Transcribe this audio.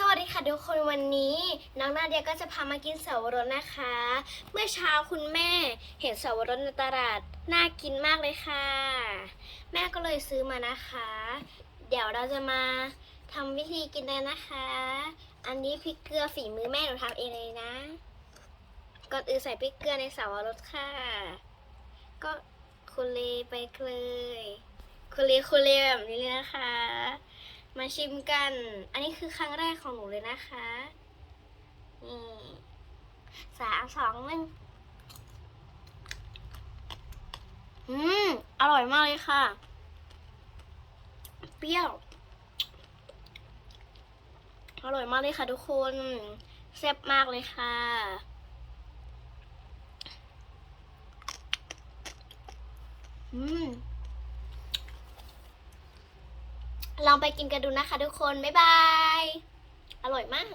สวัสดีค่ะทุกคนวันนี้น้องนาเดียก็จะพามากินเสาวรสนะคะ เมื่อเช้าคุณแม่เห็นเสาวรสในตลาดน่ากินมากเลยค่ะ แม่ก็เลยซื้อมานะคะ เดี๋ยวเราจะมาทำวิธีกินเลยนะคะ อันนี้พริกเกลือฝีมือแม่หนูทำเองเลยนะ ก่อนอื่นใส่พริกเกลือในเสาวรสค่ะ ก็คุเลไปเลยคุเลคุเลแบบนี้เลยนะคะ มาชิมกัน อันนี้คือครั้งแรกของหนูเลยนะคะนี่สามสองหนึ่งอืม อร่อยมากเลยค่ะ เปรี้ยว อร่อยมากเลยค่ะทุกคนแซ่บมากเลยค่ะ อืม ลองไปกินกันดูนะคะทุกคน บ๊ายบาย อร่อยมาก